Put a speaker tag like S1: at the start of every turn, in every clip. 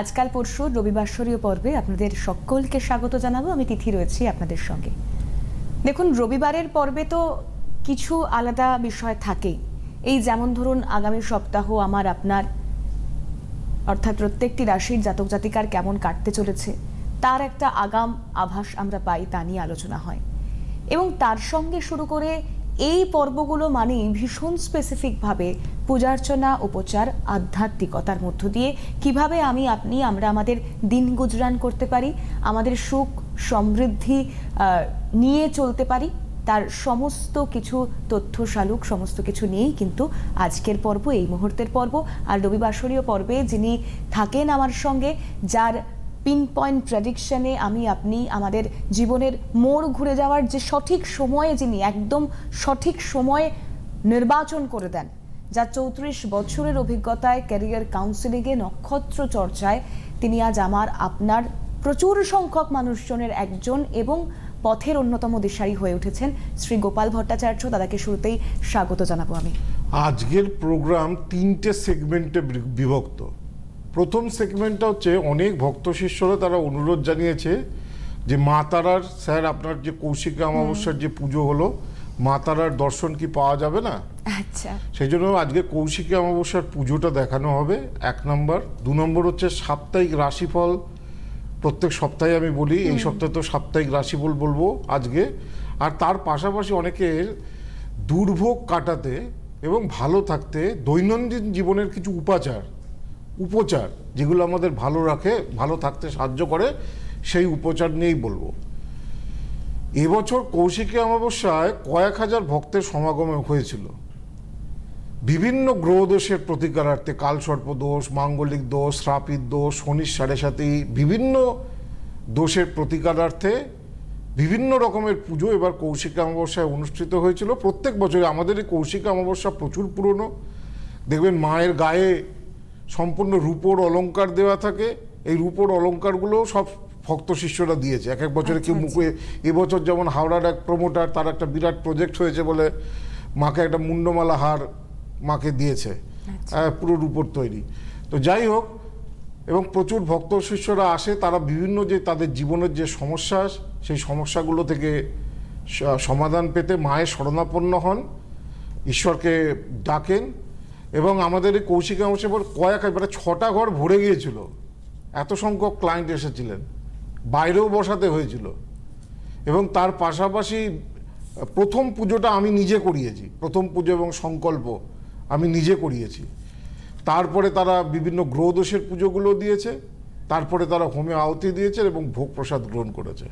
S1: আজকাল পরশু রবিবাসরীয় পর্বে আপনাদের সকলকে স্বাগত জানাব। আমি তিথি রয়েছি আপনাদের সঙ্গে। দেখুন, রবিবারের পর্বে তো কিছু আলাদা বিষয় থাকেই এই যেমন ধরুন, আগামী সপ্তাহ আমার আপনার, অর্থাৎ প্রত্যেকটি রাশির জাতক জাতিকার কেমন কাটতে চলেছে, তার একটা আগাম আভাস আমরা পাই তা নিয়ে আলোচনা হয়। এবং তার সঙ্গে শুরু করে এই পর্বগুলো মানেই ভীষণ স্পেসিফিকভাবে পূজার্চনা, উপচার, আধ্যাত্মিকতার মধ্য দিয়ে। কীভাবে আমি, আপনি, আমরা আমাদের দিন গুজরান করতে পারি, আমাদের সুখ, সমৃদ্ধি নিয়ে চলতে পারি, তার সমস্ত কিছু তথ্য শালুক, সমস্ত কিছু নিয়েই কিন্তু আজকের পর্ব, এই মুহূর্তের পর্ব। আর রবিবাসরীয় পর্বে যিনি থাকেন আমার সঙ্গে, যার পিন পয়েন্ট প্রেডিকশনে আমি, আপনি, আমাদের জীবনের মোড় ঘুরে যাওয়ার যে সঠিক সময়ে যিনি একদম সঠিক সময়ে নির্বাচন করে দেন, যা চৌত্রিশ বছরের অভিজ্ঞতায় ক্যারিয়ার কাউন্সিলিংয়ে নক্ষত্র চর্চায়, তিনি আজ আমার, আপনার প্রচুর সংখ্যক মানুষজনের একজন এবং পথের অন্যতম দিশারি হয়ে উঠেছেন শ্রী গোপাল ভট্টাচার্য। দাদাকে শুরুতেই স্বাগত জানাব আমি।
S2: আজকের প্রোগ্রাম তিনটে সেগমেন্টে বিভক্ত। প্রথম সেগমেন্টটা হচ্ছে অনেক ভক্ত শিষ্যরা তারা অনুরোধ জানিয়েছে যে মা তারার স্যার আপনার যে কৌশিক অমাবস্যার যে পুজো হলো মা তারার দর্শন কি পাওয়া যাবে না?
S1: আচ্ছা।
S2: সেই জন্য আজকে কৌশিকী অমাবস্যার পুজোটা দেখানো হবে। এক নম্বর। দু নম্বর হচ্ছে সাপ্তাহিক রাশিফল। প্রত্যেক সপ্তাহে আমি বলি এই সপ্তাহে তো সাপ্তাহিক রাশিফল বলব আজকে। আর তার পাশাপাশি অনেকের দুর্ভোগ কাটাতে এবং ভালো থাকতে দৈনন্দিন জীবনের কিছু উপাচার উপচার যেগুলো আমাদের ভালো রাখে, ভালো থাকতে সাহায্য করে, সেই উপচার নিয়েই বলব। এবছর কৌশিকী অমাবস্যায় কয়েক হাজার ভক্তের সমাগম হয়েছিল। বিভিন্ন গ্রহদোষের প্রতিকারার্থে কালসর্প দোষ, মাঙ্গলিক দোষ, শ্রাপিত দোষ, শনির সাড়ে সাথে বিভিন্ন দোষের প্রতিকারার্থে বিভিন্ন রকমের পুজো এবার কৌশিক অমাবস্যায় অনুষ্ঠিত হয়েছিল। প্রত্যেক বছরে আমাদের এই কৌশিক অমাবস্যা প্রচুর পুরনো। দেখবেন মায়ের গায়ে সম্পূর্ণ রূপোর অলংকার দেওয়া থাকে এই রূপোর অলংকারগুলো সব ভক্ত শিষ্যরা দিয়েছে। এক এক বছরে কেউ
S1: আচ্ছা,
S2: মুখে এবছর যেমন হাওড়ার এক প্রমোটার তার একটা বিরাট প্রজেক্ট হয়েছে বলে মাকে একটা মুন্ডমালা হার মাকে দিয়েছে। পুরো রূপোর তৈরি। তো যাই হোক এবং প্রচুর ভক্ত শিষ্যরা আসে তারা বিভিন্ন যে তাদের জীবনের যে সমস্যা সেই সমস্যাগুলো থেকে সমাধান পেতে মায়ের শরণাপন্ন হন। ঈশ্বরকে ডাকেন এবং আমাদের এই কৌশিক অংশে কয়েক এবারে ছটা ঘর ভরে গিয়েছিল। এত সংখ্যক ক্লায়েন্ট এসেছিলেন। বাইরেও বসাতে হয়েছিল। এবং তার পাশাপাশি প্রথম পুজোটা আমি নিজে করিয়েছি। প্রথম পুজো এবং সংকল্প আমি নিজে করিয়েছি। তারপরে তারা বিভিন্ন গ্রহদোষের পুজোগুলো দিয়েছে। তারপরে তারা হোমে আহতি দিয়েছে এবং ভোগ প্রসাদ গ্রহণ করেছে।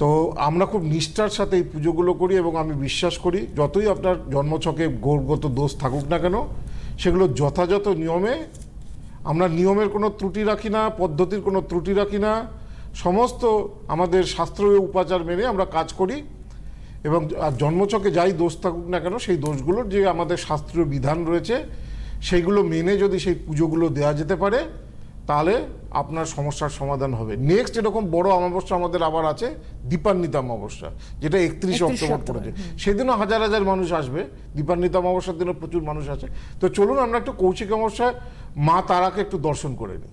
S2: তো আমরা খুব নিষ্ঠার সাথে এই পুজোগুলো করি এবং আমি বিশ্বাস করি যতই আপনার জন্মছকে গোরগত দোষ থাকুক না কেন, সেগুলো যথাযথ নিয়মে, আমরা নিয়মের কোনো ত্রুটি রাখি না, পদ্ধতির কোনো ত্রুটি রাখি না, সমস্ত আমাদের শাস্ত্রীয় উপাচার মেনে আমরা কাজ করি এবং জন্মছকে যাই দোষ থাকুক না কেন, সেই দোষগুলোর যে আমাদের শাস্ত্রীয় বিধান রয়েছে, সেইগুলো মেনে যদি সেই পুজোগুলো দেওয়া যেতে পারে তাহলে আপনার সমস্যার সমাধান হবে। নেক্সট এরকম বড় অমাবস্যা আমাদের আবার আছে দীপান্বিতা অমাবস্যা যেটা একত্রিশে
S1: 31
S2: অক্টোবর
S1: অক্টোবর,
S2: পড়েছে। সেদিনও হাজার হাজার মানুষ আসবে দীপান্বিতা অমাবস্যার দিনও প্রচুর মানুষ আছে। তো চলুন আমরা একটু কৌশিক অমাবস্যায় মা তারাকে একটু দর্শন করে নিই।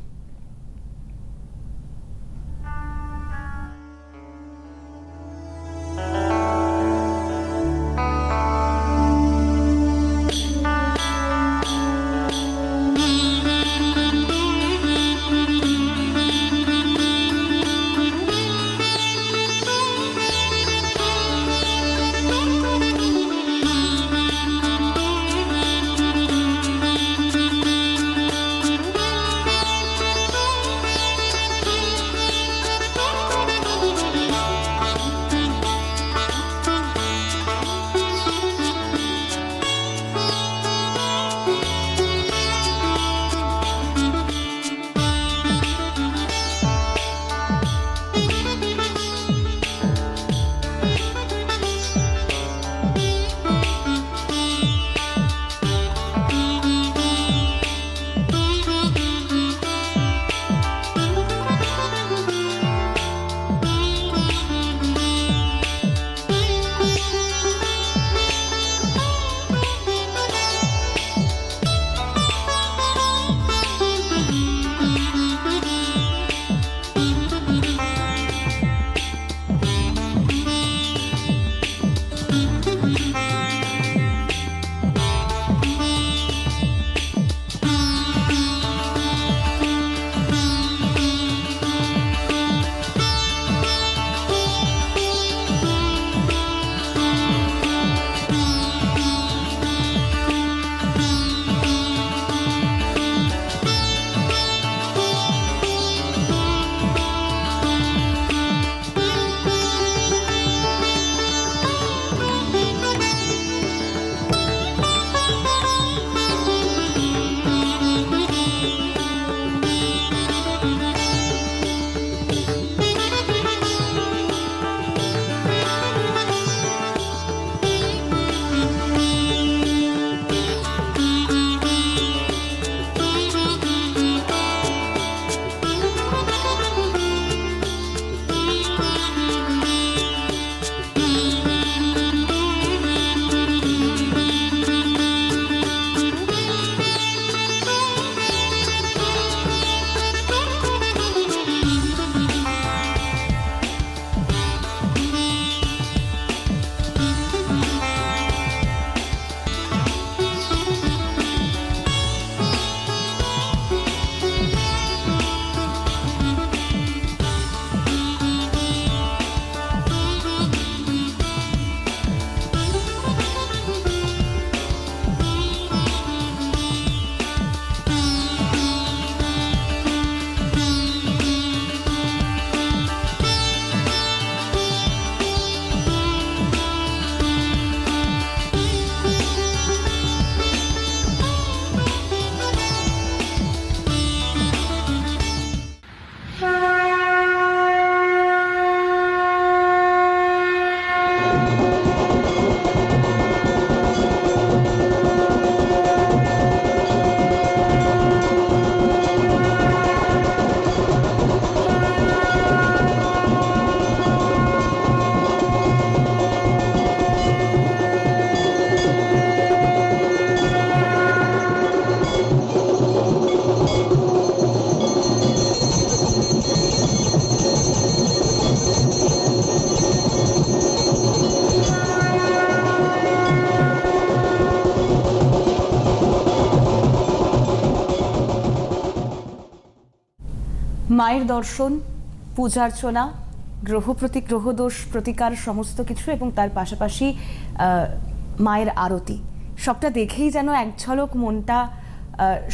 S1: মায়ের দর্শন পূজার্চনা গ্রহ প্রতি গ্রহ দোষ প্রতিকার সমস্ত কিছু এবং তার পাশাপাশি মায়ের আরতি। সবটা দেখেই যেন এক ঝলক মনটা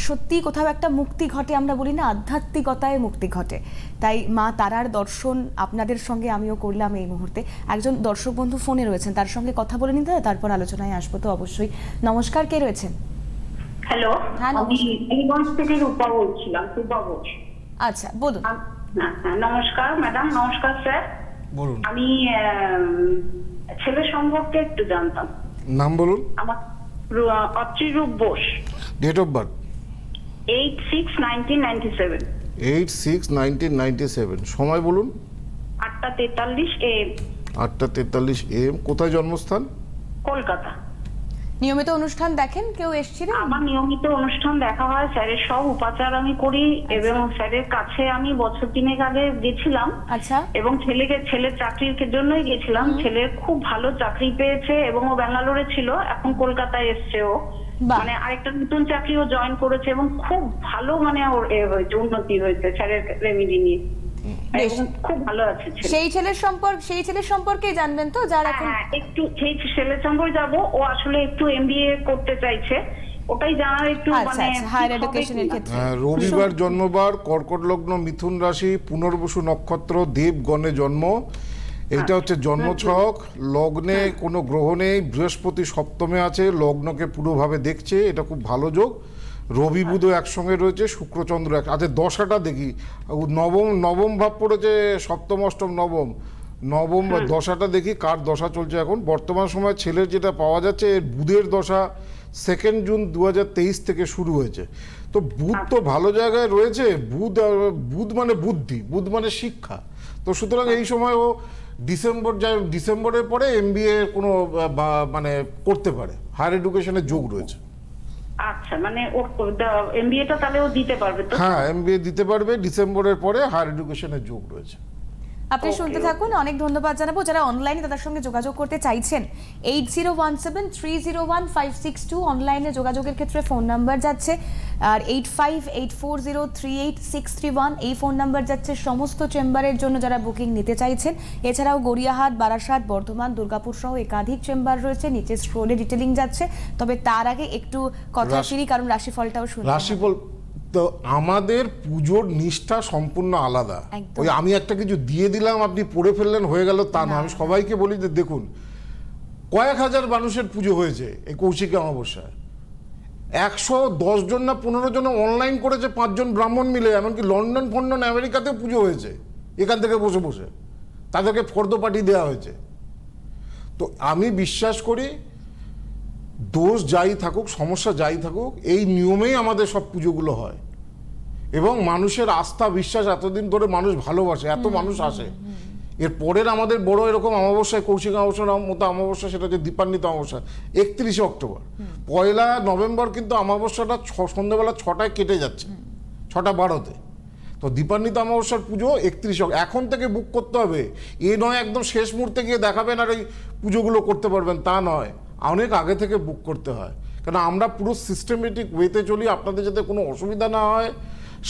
S1: সত্যি কোথাও একটা মুক্তি ঘটে আমরা বলি না আধ্যাত্মিকতায় মুক্তি ঘটে। তাই মা তারার দর্শন আপনাদের সঙ্গে আমিও করলাম এই মুহূর্তে। একজন দর্শক বন্ধু ফোনে রয়েছেন তার সঙ্গে কথা বলে নিতে তারপর আলোচনায় আসব। তো অবশ্যই নমস্কার কে রয়েছেন?
S3: হ্যালো
S1: হ্যাঁ,
S3: আমি
S1: নমস্কার।
S3: থেকে রূপা বলছিলাম রূপা ঘোষ
S1: আচ্ছা বলুন।
S3: নমস্কার ম্যাডাম নমস্কার স্যার।
S2: বলুন।
S3: আমি ছেলে সম্পর্কে একটু জানতাম।
S2: নাম বলুন।
S3: আমার Atrirup Bose.
S2: Date of birth
S3: eight six nineteen ninety seven
S2: eight six nineteen ninety seven সময় বলুন।
S3: আটটা তেতাল্লিশ এ
S2: আটটা তেতাল্লিশ এম। কোথায় জন্মস্থান?
S3: কলকাতা।
S1: নিয়মিত অনুষ্ঠান দেখেন? কেউ এসেছিলেন?
S3: আমার নিয়মিত অনুষ্ঠান দেখা হয় স্যারের সব উপাচার আমি করি এবং স্যারের কাছে আমি বছর তিনেক আগে গেছিলাম।
S1: আচ্ছা।
S3: এবং ছেলেকে ছেলের চাকরির জন্যই গেছিলাম। ছেলে খুব ভালো চাকরি পেয়েছে এবং ও ব্যাঙ্গালোরে ছিল এখন কলকাতায় এসছে ও। মানে আরেকটা নতুন চাকরি ও জয়েন করেছে এবং খুব ভালো মানে ওর এ হয়েছে উন্নতি হয়েছে স্যারের রেমিডি নিয়ে। খুব ভালো আছে
S1: সেই ছেলের সম্পর্ক সেই ছেলের সম্পর্কেই জানবেন তো যার এখন
S3: হ্যাঁ একটু সেই ছেলে সম্পর্কে যাব। ও আসলে একটু এমবিএ করতে চাইছে। ওটাই জানার একটু
S1: আচ্ছা
S3: মানে
S1: আচ্ছা হায়ার এডুকেশনের ক্ষেত্রে।
S2: হ্যাঁ, রবিবার জন্মবার কর্কট লগ্ন মিথুন রাশি পুনর্বসু নক্ষত্র দেবগণে জন্ম। এটা হচ্ছে জন্ম জন্মছক। লগ্নে কোনো গ্রহ নেই। বৃহস্পতি সপ্তমে আছে। লগ্নকে পুরোভাবে দেখছে। এটা খুব ভালো যোগ। রবি বুধ একসঙ্গে রয়েছে শুক্রচন্দ্র এক। আচ্ছা দশাটা দেখি। নবম নবম ভাব পড়েছে সপ্তম অষ্টম নবম। নবম দশাটা দেখি কার দশা চলছে এখন? বর্তমান সময় ছেলের যেটা পাওয়া যাচ্ছে এর বুধের দশা সেকেন্ড জুন দু হাজার তেইশ থেকে শুরু হয়েছে। তো বুধ তো ভালো জায়গায় রয়েছে বুধ বুধ মানে বুদ্ধি বুধ মানে শিক্ষা। তো সুতরাং এই সময় ও ডিসেম্বর যায় ডিসেম্বরের পরে এমবিএ কোনো মানে করতে পারে। হায়ার এডুকেশনের যোগ রয়েছে।
S3: আচ্ছা মানে এমবিএটা তাহলে ও দিতে পারবে তো?
S2: হ্যাঁ এমবিএ দিতে পারবে। ডিসেম্বরের পরে হায়ার এডুকেশনের যোগ রয়েছে।
S1: আপনি শুনতে থাকুন অনেক ধন্যবাদ জানাব। যারা অনলাইনে তাদের সঙ্গে যোগাযোগ করতে চাইছেন eight zero one seven three zero one five six two অনলাইনে যোগাযোগের ক্ষেত্রে ফোন নাম্বার যাচ্ছে। আর eight five eight four zero three eight six three one এই ফোন নাম্বার যাচ্ছে সমস্ত চেম্বারের জন্য যারা বুকিং নিতে চাইছেন। এছাড়াও গড়িয়াহাট বারাসাত বর্ধমান দুর্গাপুর সহ একাধিক চেম্বার রয়েছে। নিচে স্ক্রোলে ডিটেলিং যাচ্ছে। তবে তার আগে একটু কথা ফিরি কারণ রাশিফলটাও হবে।
S2: রাশিফল তো আমাদের পুজোর নিষ্ঠা সম্পূর্ণ আলাদা। ওই আমি একটা কিছু দিয়ে দিলাম আপনি পড়ে ফেললেন হয়ে গেল তা না। আমি সবাইকে বলি যে দেখুন কয়েক হাজার মানুষের পুজো হয়েছে এই কৌশিক অমাবস্যায় একশো দশ জন না পনেরো জন অনলাইন করেছে পাঁচজন ব্রাহ্মণ মিলে এমনকি লন্ডন ফন্ডন আমেরিকাতেও পুজো হয়েছে এখান থেকে বসে বসে। তাদেরকে ফর্দ পাঠিয়ে দেওয়া হয়েছে। তো আমি বিশ্বাস করি দোষ যাই থাকুক সমস্যা যাই থাকুক এই নিয়মেই আমাদের সব পুজোগুলো হয়। এবং মানুষের আস্থা বিশ্বাস এতদিন ধরে মানুষ ভালোবাসে এত মানুষ আসে। এর পরের আমাদের বড় এরকম অমাবস্যায় কৌশিক অমাবস্যার মতো অমাবস্যা সেটা হচ্ছে দীপান্বিত অমাবস্যা একত্রিশে অক্টোবর। পয়লা নভেম্বর কিন্তু অমাবস্যাটা ছ সন্ধ্যেবেলা ছটায় কেটে যাচ্ছে ছটা বারোতে। তো দীপান্বিত অমাবস্যার পুজো একত্রিশে এখন থেকে বুক করতে হবে। এ নয় একদম শেষ মুহূর্তে গিয়ে দেখাবেন আর এই পুজোগুলো করতে পারবেন তা নয়। অনেক আগে থেকে বুক করতে হয়। কেন আমরা পুরো সিস্টেমেটিক ওয়েতে চলি আপনাদের যাতে কোনো অসুবিধা না হয়।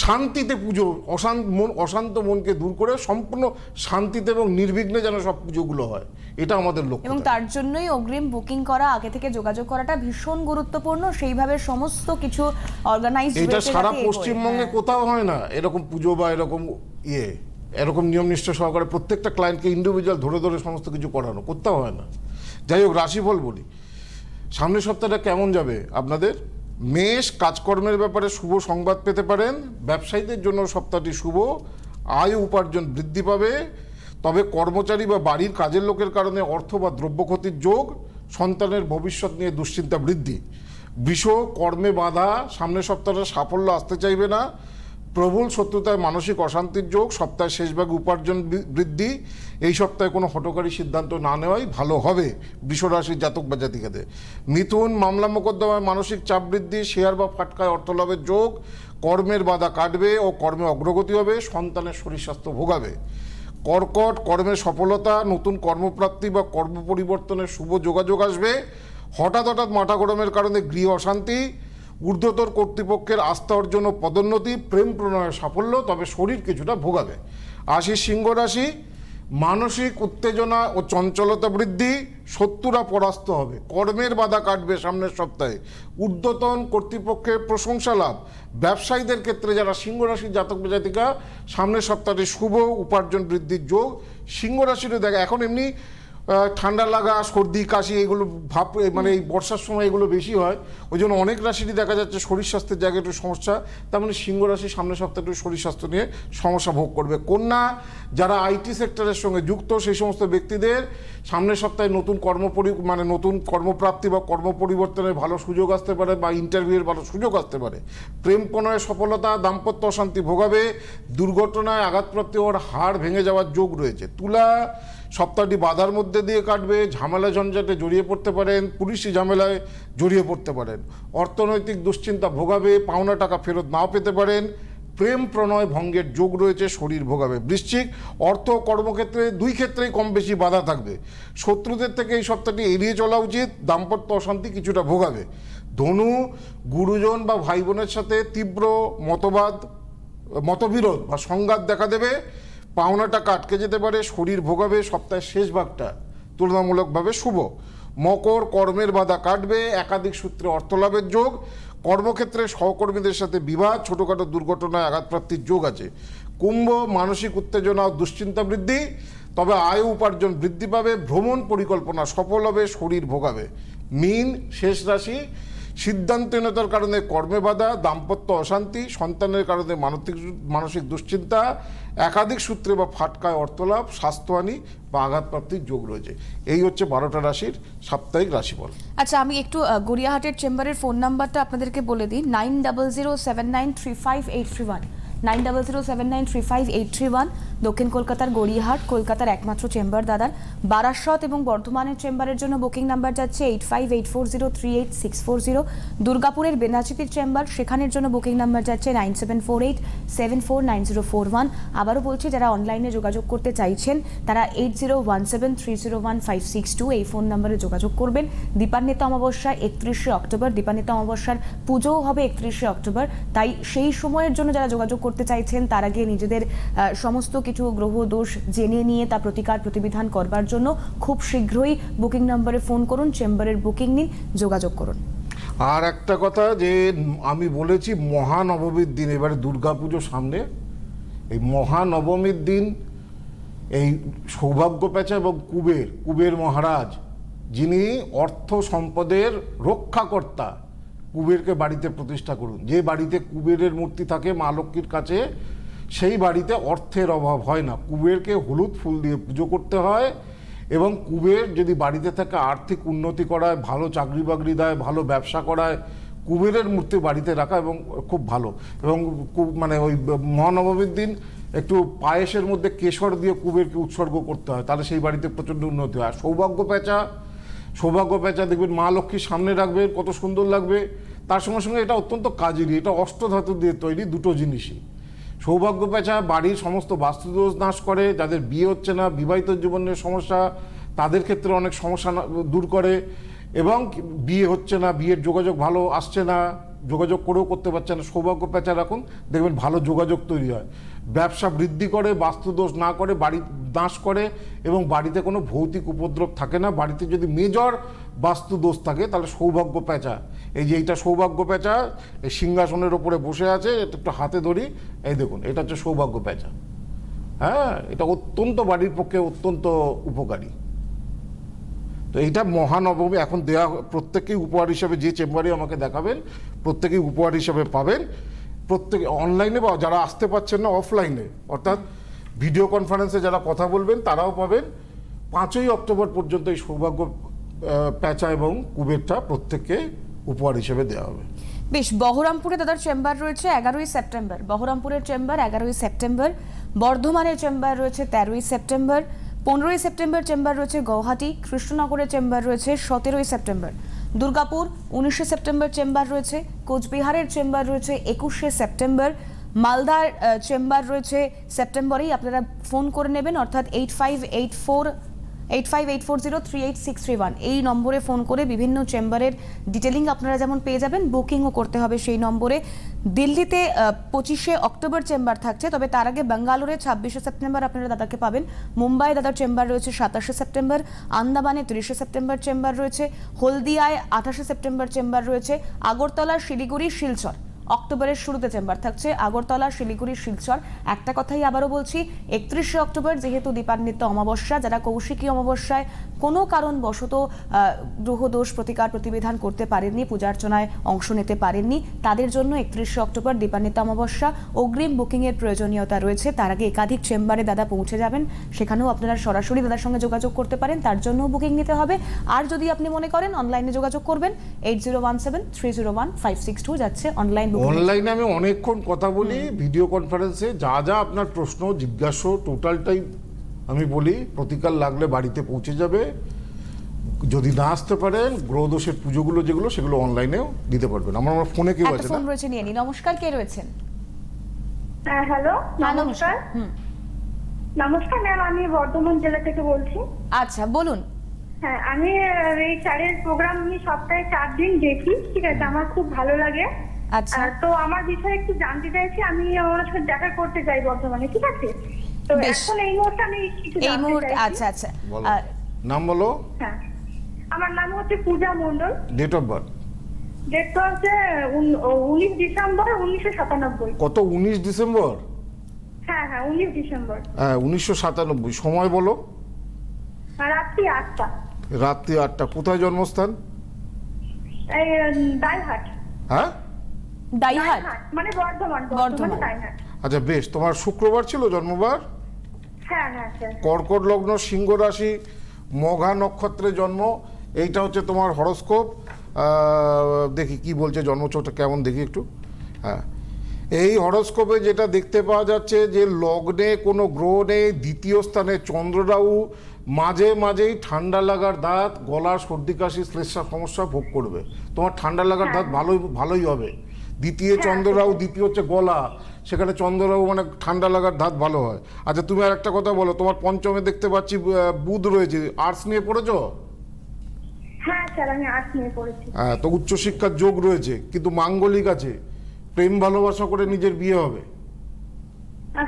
S2: শান্তিতে পুজো অশান্ত মন অশান্ত মনকে দূর করে সম্পূর্ণ শান্তিতে এবং নির্বিঘ্নে যেন সব পুজোগুলো হয়। এটা আমাদের লক্ষ্য
S1: এবং তার জন্যই অগ্রিম বুকিং করা আগে থেকে যোগাযোগ করাটা ভীষণ গুরুত্বপূর্ণ। সেইভাবে সমস্ত কিছু অর্গানাইজ
S2: এটা সারা পশ্চিমবঙ্গে কোথাও হয় না। এরকম পুজো বা এরকম ইয়ে এরকম নিয়ম নিষ্ঠা সহকারে প্রত্যেকটা ক্লায়েন্টকে ইন্ডিভিজুয়াল ধরে ধরে সমস্ত কিছু করানো কোথাও হয় না। যাই হোক রাশিফল বলি। সামনের সপ্তাহটা কেমন যাবে আপনাদের? মেষ কাজকর্মের ব্যাপারে শুভ সংবাদ পেতে পারেন। ব্যবসায়ীদের জন্য সপ্তাহটি শুভ। আয় উপার্জন বৃদ্ধি পাবে। তবে কর্মচারী বা বাড়ির কাজের লোকের কারণে অর্থ বা দ্রব্য ক্ষতির যোগ। সন্তানের ভবিষ্যৎ নিয়ে দুশ্চিন্তা বৃদ্ধি। বিষ কর্মে বাধা। সামনের সপ্তাহে সাফল্য আসতে চাইবে না। প্রবল শত্রুতায় মানসিক অশান্তির যোগ। সপ্তাহের শেষ ভাগে উপার্জন বৃদ্ধি। এই সপ্তাহে কোনো হটকারী সিদ্ধান্ত না নেওয়াই ভালো হবে বৃষরাশির জাতক বা জাতিকাদের। মিথুন, মামলা মোকদ্দমায় মানসিক চাপ বৃদ্ধি, শেয়ার বা ফাটকায় অর্থলাভের যোগ, কর্মের বাধা কাটবে ও কর্মে অগ্রগতি হবে, সন্তানের শরীর স্বাস্থ্য ভোগাবে। কর্কট, কর্মের সফলতা, নতুন কর্মপ্রাপ্তি বা কর্ম পরিবর্তনের শুভ যোগাযোগ আসবে। হঠাৎ হঠাৎ মাথা গরমের কারণে গৃহ অশান্তি, ঊর্ধ্বতর কর্তৃপক্ষের আস্থা অর্জন ও পদোন্নতি, প্রেম প্রণয়ের সাফল্য, তবে শরীর কিছুটা ভোগাবে। আশি সিংহ রাশি মানসিক উত্তেজনা ও চঞ্চলতা বৃদ্ধি, শত্রুরা পরাস্ত হবে। কর্মের বাধা কাটবে সামনের সপ্তাহে। ঊর্ধ্বতন কর্তৃপক্ষের প্রশংসা লাভ। ব্যবসায়ীদের ক্ষেত্রে যারা সিংহরাশি জাতক জাতিকা, সামনের সপ্তাহে শুভ উপার্জন বৃদ্ধির যোগ। সিংহরাশিরও দেখা, এখন এমনি ঠান্ডা লাগা, সর্দি, কাশি, এগুলো ভাব মানে এই বর্ষার সময় এগুলো বেশি হয়। ওই জন্য অনেক রাশিরই দেখা যাচ্ছে শরীর স্বাস্থ্যের জায়গায় একটু সমস্যা। তার মানে সিংহ রাশি সামনের সপ্তাহে একটু শরীর স্বাস্থ্য নিয়ে সমস্যা ভোগ করবে। কন্যা, যারা আইটি সেক্টরের সঙ্গে যুক্ত, সেই সমস্ত ব্যক্তিদের সামনের সপ্তাহে নতুন কর্মপরি মানে নতুন কর্মপ্রাপ্তি বা কর্ম পরিবর্তনের ভালো সুযোগ আসতে পারে বা ইন্টারভিউয়ের ভালো সুযোগ আসতে পারে। প্রেম প্রণয়ের সফলতা, দাম্পত্য অশান্তি ভোগাবে। দুর্ঘটনায় আঘাতপ্রাপ্তি হওয়ার হাড় ভেঙে যাওয়ার যোগ রয়েছে। তুলা সপ্তাহটি বাধার মধ্যে দিয়ে কাটবে, ঝামেলা ঝঞ্ঝাটে জড়িয়ে পড়তে পারেন, পুলিশি ঝামেলায় জড়িয়ে পড়তে পারেন। অর্থনৈতিক দুশ্চিন্তা ভোগাবে, পাওনা টাকা ফেরত নাও পেতে পারেন। প্রেম প্রণয় ভঙ্গের যোগ রয়েছে শরীর ভোগাবে। বৃশ্চিক, অর্থ কর্মক্ষেত্রে দুই ক্ষেত্রেই কম বেশি বাধা থাকবে। শত্রুদের থেকে এই সপ্তাহটি এড়িয়ে চলা উচিত, দাম্পত্য অশান্তি কিছুটা ভোগাবে। ধনু, গুরুজন বা ভাই বোনের সাথে তীব্র মতবাদ, মতবিরোধ বা সংঘাত দেখা দেবে। পাওনা টাকা আটকে যেতে পারে, শরীর ভোগাবে, সপ্তাহের শেষ ভাগটা তুলনামূলকভাবে শুভ। মকর কর্মের বাধা কাটবে, একাধিক সূত্রে অর্থলাভের যোগ। কর্মক্ষেত্রে সহকর্মীদের সাথে বিবাদ, ছোটোখাটো দুর্ঘটনায় আঘাতপ্রাপ্তির যোগ আছে। কুম্ভ, মানসিক উত্তেজনা ও দুশ্চিন্তা বৃদ্ধি। তবে আয় উপার্জন বৃদ্ধি পাবে, ভ্রমণ পরিকল্পনা সফল হবে, শরীর ভোগাবে। মিন, শেষ রাশি। সিদ্ধান্তহীনতার কারণে কর্মে বাধা, দাম্পত্য অশান্তি, সন্তানের কারণে মানসিক মানসিক দুশ্চিন্তা একাধিক সূত্রে বা ফাটকায় অর্থলাভ, স্বাস্থ্যহানি বা আঘাতপ্রাপ্তির যোগ রয়েছে। এই হচ্ছে বারোটা রাশির সাপ্তাহিক রাশিফল।
S1: আচ্ছা আমি একটু গড়িয়াহাটের চেম্বারের ফোন নাম্বারটা আপনাদেরকে বলে দিই, nine double zero seven nine three five eight three one. Nine double zero seven nine three five eight three one, দক্ষিণ কলকাতার গড়িয়াহাট, কলকাতার একমাত্র চেম্বার দাদার, বারাসত এবং বর্ধমানের চেম্বারের জন্য বুকিং নাম্বার যাচ্ছে eight five eight four zero three eight six four zero. দুর্গাপুরের বেনাচিতির চেম্বার, সেখানের জন্য বুকিং নাম্বার যাচ্ছে nine seven four eight, seven four nine zero four one. আবারও বলছি, যারা অনলাইনে যোগাযোগ করতে চাইছেন, তারা eight zero one seven three zero one five six two এই ফোন নাম্বারে যোগাযোগ করবেন। দীপান্বিত অমাবস্যা একত্রিশে অক্টোবর, দীপান্বিত অমাবস্যার পুজোও হবে একত্রিশে অক্টোবর। তাই সেই সময়ের জন্য যারা যোগাযোগ করতে চাইছেন, তার আগে নিজেদের সমস্ত কিছু গ্রহ দোষ জেনে নিয়ে তা প্রতিকার প্রতিবিধান করবার জন্য খুব শীঘ্রই বুকিং নাম্বারে ফোন করুন, চেম্বারের বুকিং নিন, যোগাযোগ করুন।
S2: আর একটা কথা যে, আমি বলেছি মহানবমীর দিন, এবারে দুর্গাপুজো সামনে, এই মহানবমীর দিন, এই সৌভাগ্য পেঁচা এবং কুবের কুবের মহারাজ, যিনি অর্থ সম্পদের রক্ষাকর্তা কুবেরকে বাড়িতে প্রতিষ্ঠা করুন। যে বাড়িতে কুবেরের মূর্তি থাকে মা লক্ষ্মীর কাছে, সেই বাড়িতে অর্থের অভাব হয় না। কুবেরকে হলুদ ফুল দিয়ে পুজো করতে হয় এবং কুবের যদি বাড়িতে থাকে, আর্থিক উন্নতি করায়, ভালো চাকরি বাকরি দেয়, ভালো ব্যবসা করায়, কুবেরের মূর্তি বাড়িতে রাখা এবং খুব ভালো। এবং মানে ওই মহানবমীর দিন একটু পায়েসের মধ্যে কেশর দিয়ে কুবেরকে উৎসর্গ করতে হয়, তাহলে সেই বাড়িতে প্রচণ্ড উন্নতি হয়। সৌভাগ্য পেঁচা সৌভাগ্য পেঁচা দেখবেন মা লক্ষ্মীর সামনে রাখবে, কত সুন্দর লাগবে। তার সঙ্গে সঙ্গে এটা অত্যন্ত কাজেরই, এটা অষ্টধাতু দিয়ে তৈরি দুটো জিনিসই। সৌভাগ্য পেঁচা বাড়ির সমস্ত বাস্তুদোষ নাশ করে, যাদের বিয়ে হচ্ছে না, বিবাহিত জীবনের সমস্যা, তাদের ক্ষেত্রে অনেক সমস্যা দূর করে। এবং বিয়ে হচ্ছে না, বিয়ের যোগাযোগ ভালো আসছে না, যোগাযোগ করেও করতে পারছে না, সৌভাগ্য পেঁচা রাখুন, দেখবেন ভালো যোগাযোগ তৈরি হয়। ব্যবসা বৃদ্ধি করে, বাস্তুদোষ না করে, বাড়ি নাশ করে এবং বাড়িতে কোনো ভৌতিক উপদ্রব থাকে না, বাড়িতে যদি মেজর বাস্তু দোষ থাকে তাহলে সৌভাগ্য পেঁচা। এই যে এইটা সৌভাগ্য পেঁচা, এই সিংহাসনের ওপরে বসে আছে, এটা একটু হাতে ধরি, এই দেখুন, এটা হচ্ছে সৌভাগ্য পেঁচা। হ্যাঁ এটা অত্যন্ত বাড়ির পক্ষে অত্যন্ত উপকারী। তো এইটা মহানবমী, এখন দেওয়া প্রত্যেকেই উপহার হিসাবে যে চেম্বারে আমাকে দেখাবেন, প্রত্যেকেই উপহার হিসাবে পাবেন। প্রত্যেকে অনলাইনে বা যারা আসতে পারছেন না অফলাইনে অর্থাৎ ভিডিও কনফারেন্সে যারা কথা বলবেন, তারাও পাবেন। পাঁচই অক্টোবর পর্যন্ত এই সৌভাগ্য প্যাঁচা এবং কুবেরটা প্রত্যেককে উপহার হিসেবে দেওয়া হবে।
S1: বেশ, বহরমপুরে দাদার চেম্বার রয়েছে এগারোই সেপ্টেম্বর। বহরমপুরের চেম্বার এগারোই সেপ্টেম্বর, বর্ধমানের চেম্বার রয়েছে তেরোই সেপ্টেম্বর, পনেরোই সেপ্টেম্বর চেম্বার রয়েছে গৌহাটি, কৃষ্ণনগরের চেম্বার রয়েছে সতেরোই সেপ্টেম্বর। দুর্গাপুর, উনিশে সেপ্টেম্বর চেম্বার রয়েছে, কোচবিহারের চেম্বার রয়েছে, একুশে সেপ্টেম্বর, মালদার চেম্বার রয়েছে, সেপ্টেম্বরেই আপনারা ফোন করে নেবেন, অর্থাৎ eight five eight four eight five eight four zero three eight six three one. এই নম্বরে ফোন করে বিভিন্ন চেম্বারের ডিটেলিং আপনারা যেমন পেয়ে যাবেন বুকিংও করতে হবে সেই নম্বরে। দিল্লিতে পঁচিশে অক্টোবর চেম্বার থাকছে, তবে তার আগে বেঙ্গালুরে ছাব্বিশে সেপ্টেম্বর আপনারা দাদাকে পাবেন। মুম্বাই দাদার চেম্বার রয়েছে সাতাশে সেপ্টেম্বর, আন্দামানে তিরিশে সেপ্টেম্বর চেম্বার রয়েছে, হলদিয়ায় আঠাশে সেপ্টেম্বর চেম্বার রয়েছে, আগরতলা, শিলিগুড়ি, শিলচর। অক্টোবরের শুরুতে চেম্বার থাকছে। আগরতলা, শিলিগুড়ি, শিলচর। একটা কথাই আবারও বলছি, একত্রিশে অক্টোবর যেহেতু দীপান্বিত অমাবস্যা, যারা কৌশিকী অমাবস্যায় কোনো কারণবশত গ্রহদোষ প্রতিকার প্রতিবিধান করতে পারেননি, পূজার্চনায় অংশ নিতে পারেননি, তাদের জন্য একত্রিশে অক্টোবর দীপান্বিত অমাবস্যা অগ্রিম বুকিংয়ের প্রয়োজনীয়তা রয়েছে। তার আগে একাধিক চেম্বারে দাদা পৌঁছে যাবেন, সেখানেও আপনারা সরাসরি দাদার সঙ্গে যোগাযোগ করতে পারেন, তার জন্য বুকিং নিতে হবে। আর যদি আপনি মনে করেন, অনলাইনে যোগাযোগ করবেন, eight zero one seven three zero one five six two যাচ্ছে, অনলাইন
S2: অনলাইনে আমি অনেকক্ষণ কথা বলি ভিডিও কনফারেন্সে যা যা আপনার প্রশ্ন জিজ্ঞাসা টোটালটাই আমি বলি। প্রতিকার লাগলে বাড়িতে পৌঁছে যাবে। যদি না আসতে পারেন গ্রহদোষের পুজোগুলো যেগুলো সেগুলো অনলাইনেও দিতে পারবেন। আমার আমার ফোনে কেউ আছে
S1: ফোন রয়েছে নিয়ে নি। নমস্কার কে রয়েছেন?
S3: হ্যাঁ হ্যালো
S1: হ্যাঁ,
S3: নমস্কার।
S1: হুম।
S3: নমস্কার ম্যাম আমি বর্ধমান জেলা থেকে বলছি।
S1: আচ্ছা বলুন।
S3: হ্যাঁ আমি এই চারের প্রোগ্রাম আমি সপ্তাহে চার দিন দেখি ঠিক আছে? আমার খুব ভালো লাগে।
S1: আচ্ছা।
S3: তো আমার বিষয়ে একটু জানতে চাইছি আমি ওনার সাথে দেখা করতে চাই বর্ধমানে ঠিক আছে? তো। এখন এই মুহূর্তে আমি কিছু
S1: এই মুহূর্তে আচ্ছা আচ্ছা।
S2: নাম বলো।
S3: হ্যাঁ। আমার নাম হচ্ছে Puja Mondal.
S2: Date of birth
S3: ডেটটা হচ্ছে উন- উনিশ ডিসেম্বর উনিশশো সাতানব্বই।
S2: কত? উনিশ ডিসেম্বর?
S3: হ্যাঁ হ্যাঁ উনিশ ডিসেম্বর।
S2: হ্যাঁ উনিশশো সাতানব্বই। সময় বলো।
S3: রাত্রি আটটা।
S2: রাত্রি আটটা। কোথায় জন্মস্থান?
S3: এই দাইহাট।
S2: হ্যাঁ?
S3: দাইহাট মানে বর্ধমান
S1: বর্ধমান।
S2: আচ্ছা বেশ তোমার শুক্রবার ছিল জন্মবার?
S3: হ্যাঁ হ্যাঁ
S2: কর্কট লগ্ন সিংহ রাশি মঘা নক্ষত্রে জন্ম এইটা হচ্ছে তোমার হরস্কোপ। দেখি কি বলছে জন্মচোখটা কেমন দেখি একটু। হ্যাঁ এই হরস্কোপে যেটা দেখতে পাওয়া যাচ্ছে যে লগ্নে কোনো গ্রহ নেই দ্বিতীয় স্থানে চন্দ্ররাহু মাঝে মাঝেই ঠান্ডা লাগার দাঁত গলার সর্দি কাশি শ্লেষা সমস্যা ভোগ করবে। তোমার ঠান্ডা লাগার দাঁত ভালোই ভালোই হবে। দ্বিতীয় চন্দ্ররাহু দ্বিতীয়। হচ্ছে গলা। সেখানে চন্দ্ররাহু মানে ঠান্ডা লাগার ধাত ভালো হয়। আচ্ছা তুমি আর একটা কথা বলো তোমার পঞ্চমে দেখতে পাচ্ছি বুধ রয়েছে। আর্টস নিয়ে পড়েছো?
S3: হ্যাঁ
S2: হ্যাঁ তো উচ্চশিক্ষার যোগ রয়েছে কিন্তু মাঙ্গলিক আছে। প্রেম ভালোবাসা করে নিজের বিয়ে হবে।
S3: হ্যাঁ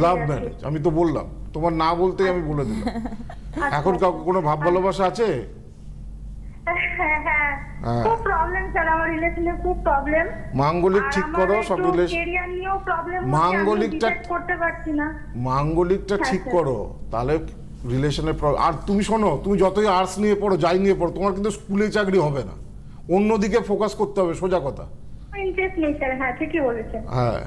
S3: লাভ ম্যারেজ
S2: আমি তো বললাম। তোমার না বলতেই আমি বলে দিলাম। এখন কাউকে কোনো ভাব ভালোবাসা আছে?
S3: হ্যাঁ। হ্যাঁ। খুব প্রবলেম স্যার আমার রিলেশনে খুব প্রবলেম
S2: মাঙ্গলিক ঠিক করো সব রিলেশন
S3: ক্যারিয়ার নিয়েও প্রবলেম
S2: মাঙ্গলিকটা-
S3: করতে পারছি না।
S2: মাঙ্গলিকটা
S3: হ্যাঁ,
S2: ঠিক করো তাহলে রিলেশনের আর তুমি শোনো তুমি যতই আর্টস নিয়ে পড়ো যাই নিয়ে পড়ো তোমার কিন্তু স্কুলে চাকরি হবে না। অন্যদিকে ফোকাস করতে হবে সোজা কথা।
S3: ইন্টারেস্ট নেই স্যার হ্যাঁ ঠিকই বলেছেন।
S2: হ্যাঁ।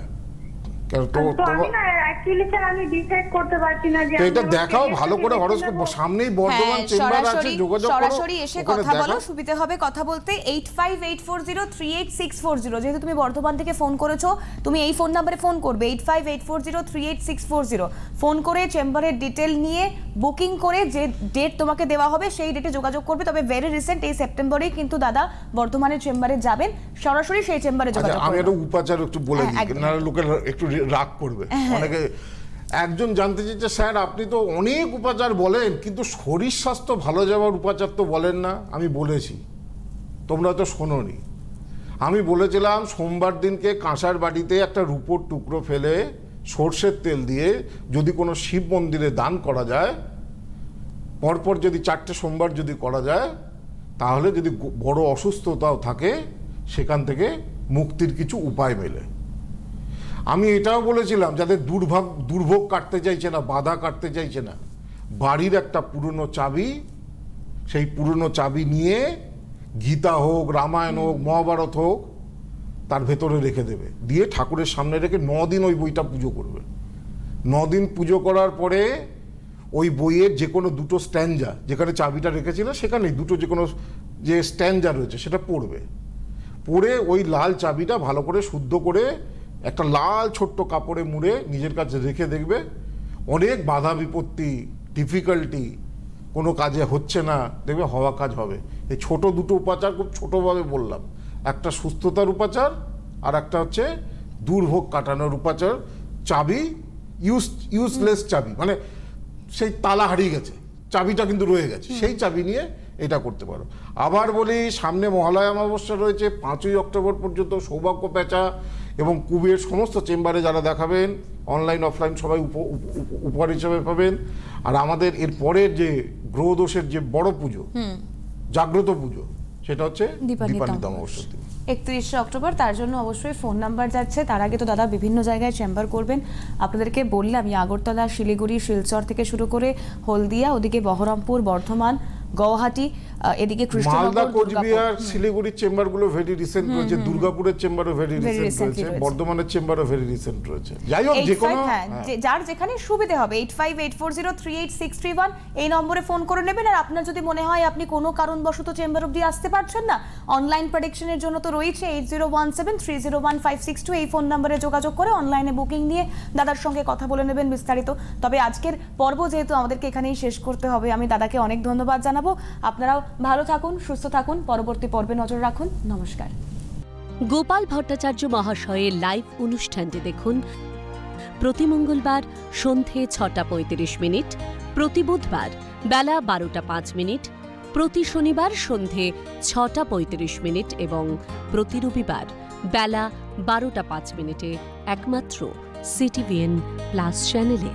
S2: এটা দেখাও ভালো করে হরস্কোপ সামনেই বর্ধমান
S1: হ্যাঁ,
S2: চেম্বার আছে
S1: সরাসরি
S2: যোগাযোগ করো
S1: সরাসরি এসে কথা বলো
S2: দেখাও।
S1: সুবিধে হবে কথা বলতে eight five eight four zero three eight six four zero যেহেতু তুমি বর্ধমান থেকে ফোন করেছ তুমি এই ফোন নাম্বারে ফোন করবে eight five eight four zero three eight six four zero phone করে চেম্বারের ডিটেল নিয়ে বুকিং করে যে ডেট তোমাকে দেওয়া হবে সেই ডেটে যোগাযোগ করবে। তবে ভেরি রিসেন্ট এই সেপ্টেম্বরেই কিন্তু দাদা বর্ধমানের চেম্বারে যাবেন। সরাসরি সেই চেম্বারে
S2: আচ্ছা
S1: যোগাযোগ
S2: আমি একটা উপাচার একটু বলে
S1: হ্যাঁ,
S2: দিই লোকের একটু রাগ করবে। অনেকে একজন জানতে চাইছে স্যার আপনি তো অনেক উপাচার বলেন কিন্তু শরীর স্বাস্থ্য ভালো যাওয়ার উপাচার তো বলেন না। আমি বলেছি তোমরা তো শোনোনি। আমি বলেছিলাম সোমবার দিনকে কাঁসার বাড়িতে একটা রূপোর টুকরো ফেলে সর্ষের তেল দিয়ে যদি কোনো শিব মন্দিরে দান করা যায় পরপর যদি চারটে সোমবার যদি করা যায় তাহলে যদি বড় অসুস্থতাও থাকে সেখান থেকে মুক্তির কিছু উপায় মেলে। আমি এটাও বলেছিলাম যাদের দুর্ভাগ, দুর্ভোগ কাটতে চাইছে না, বাধা কাটতে চাইছে না। বাড়ির একটা পুরনো চাবি, সেই পুরনো চাবি নিয়ে গীতা হোক, রামায়ণ হোক, মহাভারত হোক, তার ভেতরে রেখে দেবে। দিয়ে ঠাকুরের সামনে রেখে দিন ওই বইটা পুজো করবে। দিন পুজো করার পরে ওই বইয়ের যে কোনো দুটো স্ট্যান্ডা, যেখানে চাবিটা রেখেছিল, সেখানেই দুটো যে কোনো যে স্ট্যান্ডা রয়েছে, সেটা পড়বে। পড়ে ওই লাল চাবিটা ভালো করে শুদ্ধ করে একটা লাল ছোট্ট কাপড়ে মুড়ে নিজের কাছে রেখে দেখবে অনেক বাধা বিপত্তি ডিফিকাল্টি কোনো কাজে হচ্ছে না দেখবে হওয়া কাজ হবে। এই ছোট দুটো উপাচার খুব ছোটোভাবে বললাম। একটা সুস্থতার উপাচার আর একটা হচ্ছে দুর্ভোগ কাটানোর উপাচার। চাবি ইউজ ইউজলেস চাবি মানে সেই তালা হারিয়ে গেছে চাবিটা কিন্তু রয়ে গেছে সেই চাবি নিয়ে এটা করতে পারো। আবার বলি সামনে মহালয়া অমাবস্যা রয়েছে পাঁচই অক্টোবর পর্যন্ত সৌভাগ্য পেঁচা এবং কুবের সমস্ত চেম্বারে যারা দেখাবেন অনলাইন অফলাইন সবাই উপ- উপ- উপ- উপহার হিসেবে পাবেন। আর আমাদের এর পরের যে গ্রহদোষের যে বড় পুজো জাগ্রত পুজো সেটা হচ্ছে
S1: দীপান্বিতা অমাবস্যা।
S2: অমাবস্যার দিন।
S1: একত্রিশে অক্টোবর তার জন্য অবশ্যই ফোন নাম্বার যাচ্ছে। তার আগে তো দাদা বিভিন্ন জায়গায় চেম্বার করবেন। আপনাদেরকে বললাম আগরতলা শিলিগুড়ি শিলচর থেকে শুরু করে হলদিয়া ওদিকে বহরমপুর বর্ধমান গৌহাটি এদিকে কৃষ্ণনগর
S2: মালদা কোচবিহার শিলিগুড়ির চেম্বারগুলো ভেরি রিসেন্ট রয়েছে। দুর্গাপুরের চেম্বারও ভেরি রিসেন্ট রয়েছে। বর্ধমানের চেম্বারও ভেরি রিসেন্ট রয়েছে। যাই হোক যে কোনো
S1: হ্যাঁ,
S2: হ্যাঁ।
S1: যে- যার যেখানে সুবিধে হবে eight five eight four zero three eight six three one এই নম্বরে ফোন করে নেবেন। আর আপনার যদি মনে হয় আপনি কোনো কারণবশত চেম্বার অব্দি আসতে পারছেন না অনলাইন প্রেডিকশনের জন্য তো রয়েছে eight zero one seven three zero one five six two এই ফোন নম্বরে যোগাযোগ করে অনলাইনে বুকিং নিয়ে দাদার সঙ্গে কথা বলে নেবেন বিস্তারিত। তবে আজকের পর্ব যেহেতু আমাদেরকে এখানেই শেষ করতে হবে আমি দাদাকে অনেক ধন্যবাদ জানাব। আপনারাও ভালো থাকুন, সুস্থ থাকুন, পরবর্তী পর্বে নজর রাখুন, নমস্কার।
S4: গোপাল ভট্টাচার্য মহাশয়ের লাইভ অনুষ্ঠানটি দেখুন প্রতি মঙ্গলবার সন্ধে ছটা পঁয়ত্রিশ মিনিট, প্রতি বুধবার বেলা বারোটা পাঁচ মিনিট, প্রতি শনিবার সন্ধে ছটা পঁয়ত্রিশ মিনিট এবং প্রতি রবিবার বেলা বারোটা পাঁচ মিনিটে একমাত্র সিটিভিএন প্লাস চ্যানেলে।